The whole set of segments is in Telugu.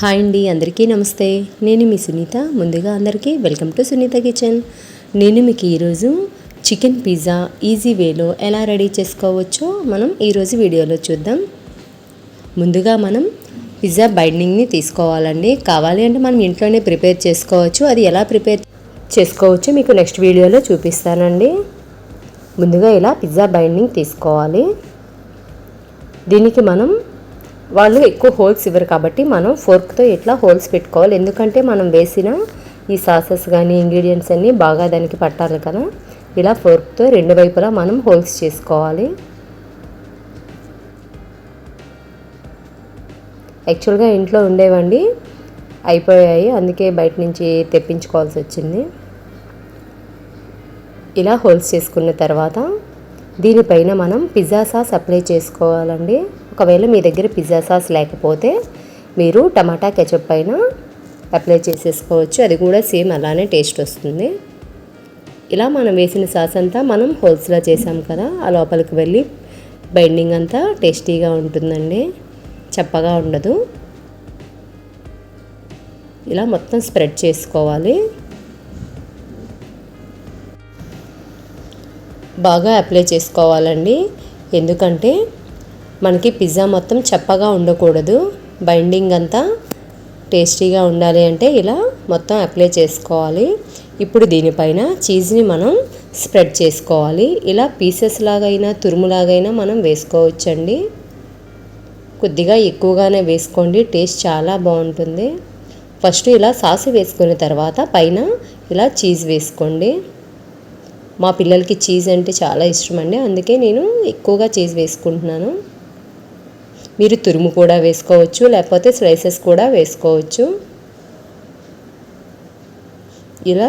హాయ్ అండి అందరికీ నమస్తే. నేను మీ సునీత. ముందుగా అందరికీ వెల్కమ్ టు సునీత కిచెన్. నేను మీకు ఈరోజు చికెన్ పిజ్జా ఈజీ వేలో ఎలా రెడీ చేసుకోవచ్చో మనం ఈరోజు వీడియోలో చూద్దాం. ముందుగా మనం పిజ్జా బైండింగ్ని తీసుకోవాలండి. కావాలి అంటే మనం ఇంట్లోనే ప్రిపేర్ చేసుకోవచ్చు. అది ఎలా ప్రిపేర్ చేసుకోవచ్చో మీకు నెక్స్ట్ వీడియోలో చూపిస్తానండి. ముందుగా ఇలా పిజ్జా బైండింగ్ తీసుకోవాలి. దీనికి మనం వాళ్ళు ఎక్కువ హోల్స్ ఇవ్వరు కాబట్టి మనం ఫోర్క్తో ఇట్లా హోల్స్ పెట్టుకోవాలి. ఎందుకంటే మనం వేసిన ఈ సాసెస్ కానీ ఇంగ్రీడియంట్స్ అన్నీ బాగా దానికి పట్టాలి కదా. ఇలా ఫోర్క్తో రెండు వైపులా మనం హోల్స్ చేసుకోవాలి. యాక్చువల్గా ఇంట్లో ఉండేవండి అయిపోయాయి. అందుకే బయట నుంచి తెప్పించుకోవాల్సి వచ్చింది. ఇలా హోల్స్ చేసుకున్న తర్వాత దీనిపైన మనం పిజ్జా సాస్ అప్లై చేసుకోవాలండి. ఒకవేళ మీ దగ్గర పిజ్జా సాస్ లేకపోతే మీరు టమాటా కెచప్ పైన అప్లై చేసేసుకోవచ్చు. అది కూడా సేమ్ అలానే టేస్ట్ వస్తుంది. ఇలా మనం వేసిన సాస్ అంతా మనం హోల్స్లో చేసాం కదా ఆ లోపలికి వెళ్ళి బైండింగ్ అంతా టేస్టీగా ఉంటుందండి. చప్పగా ఉండదు. ఇలా మొత్తం స్ప్రెడ్ చేసుకోవాలి. బాగా అప్లై చేసుకోవాలండి. ఎందుకంటే మనకి పిజ్జా మొత్తం చప్పగా ఉండకూడదు. బైండింగ్ అంతా టేస్టీగా ఉండాలి అంటే ఇలా మొత్తం అప్లై చేసుకోవాలి. ఇప్పుడు దీనిపైన చీజ్ని మనం స్ప్రెడ్ చేసుకోవాలి. ఇలా పీసెస్ లాగైనా తురుములాగైనా మనం వేసుకోవచ్చండి. కొద్దిగా ఎక్కువగానే వేసుకోండి. టేస్ట్ చాలా బాగుంటుంది. ఫస్ట్ ఇలా సాస్ వేసుకున్న తర్వాత పైన ఇలా చీజ్ వేసుకోండి. మా పిల్లలకి చీజ్ అంటే చాలా ఇష్టం అండి అందుకే నేను ఎక్కువగా చీజ్ వేసుకుంటున్నాను. మీరు తురుము కూడా వేసుకోవచ్చు లేకపోతే స్లైసెస్ కూడా వేసుకోవచ్చు. ఇలా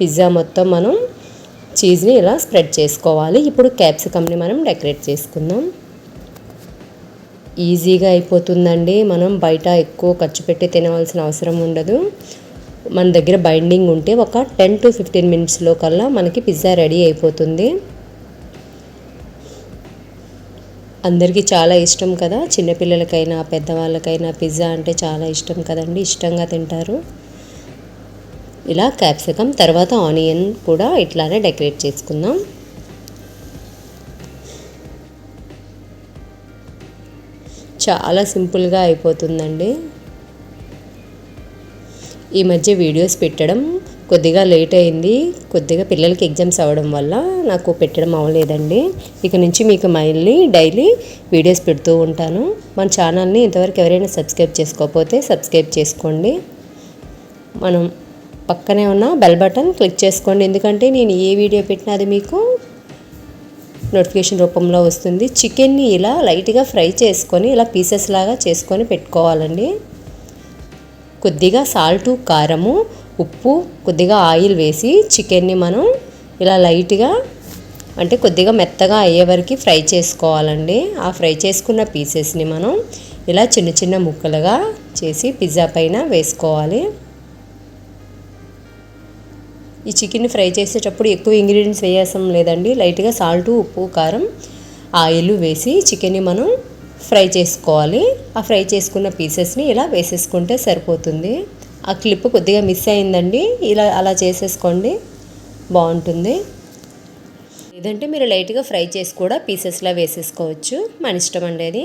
పిజ్జా మొత్తం మనం చీజ్ని ఇలా స్ప్రెడ్ చేసుకోవాలి. ఇప్పుడు క్యాప్సికమ్ని మనం డెకరేట్ చేసుకుందాం. ఈజీగా అయిపోతుందండి. మనం బయట ఎక్కువ ఖర్చు పెట్టి తినవలసిన అవసరం ఉండదు. మన దగ్గర బైండింగ్ ఉంటే ఒక టెన్ టు ఫిఫ్టీన్ మినిట్స్లో కల్లా మనకి పిజ్జా రెడీ అయిపోతుంది. అందరికీ చాలా ఇష్టం కదా? చిన్నపిల్లలకైనా పెద్దవాళ్ళకైనా పిజ్జా అంటే చాలా ఇష్టం కదండి. ఇష్టంగా తింటారు. ఇలా క్యాప్సికమ్ తర్వాత ఆనియన్ కూడా ఇట్లానే డెకరేట్ చేసుకుందాం. చాలా సింపుల్గా అయిపోతుందండి. ఈ మధ్య వీడియోస్ పెట్టడం కొద్దిగా లేట్ అయింది. కొద్దిగా పిల్లలకి ఎగ్జామ్స్ అవ్వడం వల్ల నాకు పెట్టడం అవ్వలేదండి. ఇక నుంచి మీకు మళ్ళీ డైలీ వీడియోస్ పెడుతూ ఉంటాను. మన ఛానల్ని ఇంతవరకు ఎవరైనా సబ్స్క్రైబ్ చేసుకోకపోతే సబ్స్క్రైబ్ చేసుకోండి. మనం పక్కనే ఉన్న బెల్ బటన్ క్లిక్ చేసుకోండి. ఎందుకంటే నేను ఏ వీడియో పెట్టినా అది మీకు నోటిఫికేషన్ రూపంలో వస్తుంది. చికెన్ని ఇలా లైట్గా ఫ్రై చేసుకొని ఇలా పీసెస్ లాగా చేసుకొని పెట్టుకోవాలండి. కొద్దిగా సాల్టు కారము ఉప్పు కొద్దిగా ఆయిల్ వేసి చికెన్ని మనం ఇలా లైట్గా అంటే కొద్దిగా మెత్తగా అయ్యే వరకు ఫ్రై చేసుకోవాలండి. ఆ ఫ్రై చేసుకున్న పీసెస్ని మనం ఇలా చిన్న చిన్న ముక్కలుగా చేసి పిజ్జా పైన వేసుకోవాలి. ఈ చికెన్ ఫ్రై చేసేటప్పుడు ఎక్కువ ఇంగ్రీడియంట్స్ వేయాల్సిన లేదండి. లైట్గా సాల్ట్ ఉప్పు కారం ఆయిల్ వేసి చికెన్ని మనం ఫ్రై చేసుకోవాలి. ఆ ఫ్రై చేసుకున్న పీసెస్ని ఇలా వేసేసుకుంటే సరిపోతుంది. ఆ క్లిప్ కొద్దిగా మిస్ అయిందండి. ఇలా అలా చేసేసుకోండి. బాగుంటుంది. లేదంటే మీరు లైట్గా ఫ్రై చేసి కూడా పీసెస్లా వేసేసుకోవచ్చు. మన ఇష్టం అండి అది.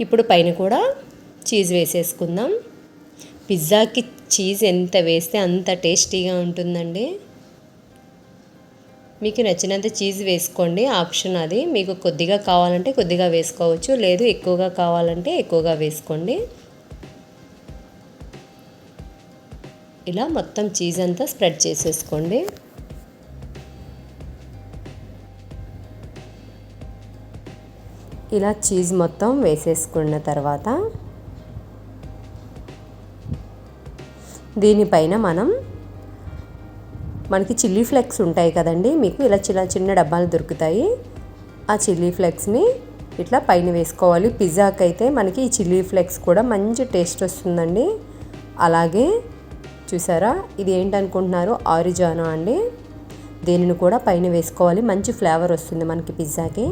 ఇప్పుడు పైన కూడా చీజ్ వేసేసుకుందాం. పిజ్జాకి చీజ్ ఎంత వేస్తే అంత టేస్టీగా ఉంటుందండి. మీకు నచ్చినంత చీజ్ వేసుకోండి. ఆప్షన్ అది. మీకు కొద్దిగా కావాలంటే కొద్దిగా వేసుకోవచ్చు. లేదు ఎక్కువగా కావాలంటే ఎక్కువగా వేసుకోండి. ఇలా మొత్తం చీజ్ అంతా స్ప్రెడ్ చేసేసుకోండి. ఇలా చీజ్ మొత్తం వేసేసుకున్న తర్వాత దీనిపైన మనం మనకి చిల్లీ ఫ్లెక్స్ ఉంటాయి కదండి మీకు ఇలా చిన్న చిన్న డబ్బాలు దొరుకుతాయి. ఆ చిల్లీ ఫ్లెక్స్ని ఇట్లా పైన వేసుకోవాలి. పిజ్జాకి అయితే మనకి ఈ చిల్లీ ఫ్లెక్స్ కూడా మంచి టేస్ట్ వస్తుందండి. అలాగే చూసారా? ఇది ఏంటనుకుంటున్నారు? ఆరిజానా అండి. దీనిని కూడా పైన వేసుకోవాలి. మంచి ఫ్లేవర్ వస్తుంది మనకి పిజ్జాకి.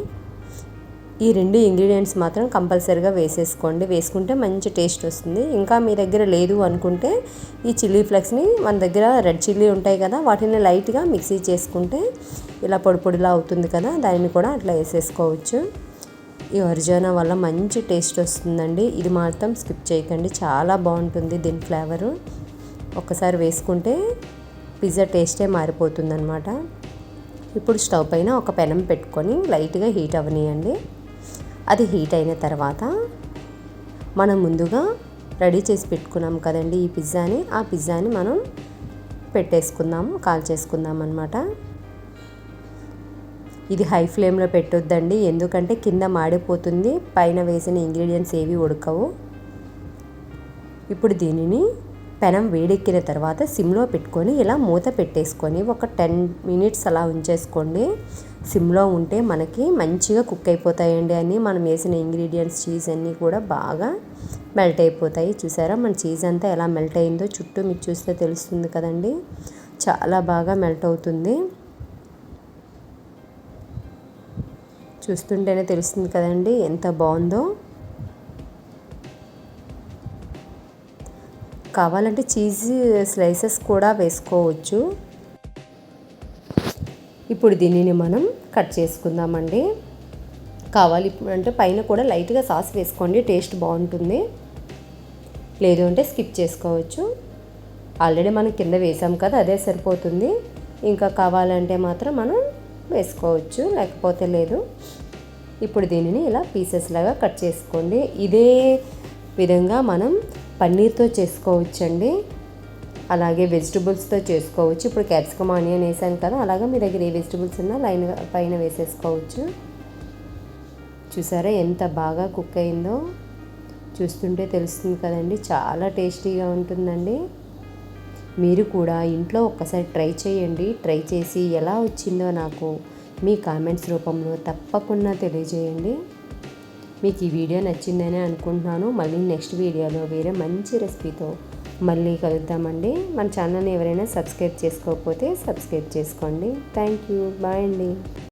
ఈ రెండు ఇంగ్రీడియంట్స్ మాత్రం కంపల్సరీగా వేసేసుకోండి. వేసుకుంటే మంచి టేస్ట్ వస్తుంది. ఇంకా మీ దగ్గర లేదు అనుకుంటే ఈ చిల్లీ ఫ్లెక్స్ని మన దగ్గర రెడ్ చిల్లీ ఉంటాయి కదా వాటిని లైట్గా మిక్సీ చేసుకుంటే ఇలా పొడి పొడిలా అవుతుంది కదా దాన్ని కూడా అట్లా వేసేసుకోవచ్చు. ఈ ఒరిజానా వల్ల మంచి టేస్ట్ వస్తుందండి. ఇది మాత్రం స్కిప్ చేయకండి. చాలా బాగుంటుంది దీని ఫ్లేవరు. ఒక్కసారి వేసుకుంటే పిజ్జా టేస్టే మారిపోతుందనమాట ఇప్పుడు స్టవ్ పైన ఒక పెనం పెట్టుకొని లైట్గా హీట్ అవనియండి అది హీట్ అయిన తర్వాత మనం ముందుగా రెడీ చేసి పెట్టుకున్నాం కదండి ఈ పిజ్జాని. ఆ పిజ్జాని మనం పెట్టేసుకుందాము కాల్ చేసుకుందాం అనమాట ఇది హై ఫ్లేమ్లో పెట్టొద్దండి ఎందుకంటే కింద మాడిపోతుంది పైన వేసిన ఇంగ్రీడియంట్స్ ఏవి ఉడకవు. ఇప్పుడు దీనిని పెనం వేడెక్కిన తర్వాత సిమ్లో పెట్టుకొని ఇలా మూత పెట్టేసుకొని ఒక టెన్ మినిట్స్ అలా ఉంచేసుకోండి. సిమ్లో ఉంటే మనకి మంచిగా కుక్ అయిపోతాయండి అని మనం వేసిన ఇంగ్రీడియంట్స్ చీజ్ అన్నీ కూడా బాగా మెల్ట్ అయిపోతాయి. చూసారా? మన చీజ్ అంతా ఎలా మెల్ట్ అయిందో చుట్టూ మీకు చూస్తే తెలుస్తుంది కదండి. చాలా బాగా మెల్ట్ అవుతుంది. చూస్తుంటేనే తెలుస్తుంది కదండి ఎంత బాగుందో. కావాలంటే చీజ్ స్లైసెస్ కూడా వేసుకోవచ్చు. ఇప్పుడు దీనిని మనం కట్ చేసుకుందామండి. కావాలి అంటే పైన కూడా లైట్గా సాస్ వేసుకోండి టేస్ట్ బాగుంటుంది. లేదు అంటే స్కిప్ చేసుకోవచ్చు. ఆల్రెడీ మనం కింద వేసాం కదా అదే సరిపోతుంది. ఇంకా కావాలంటే మాత్రం మనం వేసుకోవచ్చు లేకపోతే లేదు. ఇప్పుడు దీనిని ఇలా పీసెస్ లాగా కట్ చేసుకోండి. ఇదే విధంగా మనం పన్నీర్తో చేసుకోవచ్చండి. అలాగే వెజిటబుల్స్తో చేసుకోవచ్చు. ఇప్పుడు క్యాప్సికమ్ ఆనియన్ వేసాను కదా అలాగే మీ దగ్గర ఏ వెజిటబుల్స్ ఉన్నా లైన్ పైన వేసేసుకోవచ్చు. చూసారా ఎంత బాగా కుక్ అయిందో? చూస్తుంటే తెలుస్తుంది కదండి. చాలా టేస్టీగా ఉంటుందండి. మీరు కూడా ఇంట్లో ఒక్కసారి ట్రై చేయండి. ట్రై చేసి ఎలా వచ్చిందో నాకు మీ కామెంట్స్ రూపంలో తప్పకుండా తెలియజేయండి. మీకు ఈ వీడియో నచ్చిందని అనుకుంటున్నాను. మళ్ళీ నెక్స్ట్ వీడియోలో వేరే మంచి రెసిపీతో మళ్ళీ కలుద్దామండి. మన ఛానల్ని ఎవరైనా సబ్స్క్రైబ్ చేసుకోకపోతే సబ్స్క్రైబ్ చేసుకోండి. Thank you. బాయ్ అండి.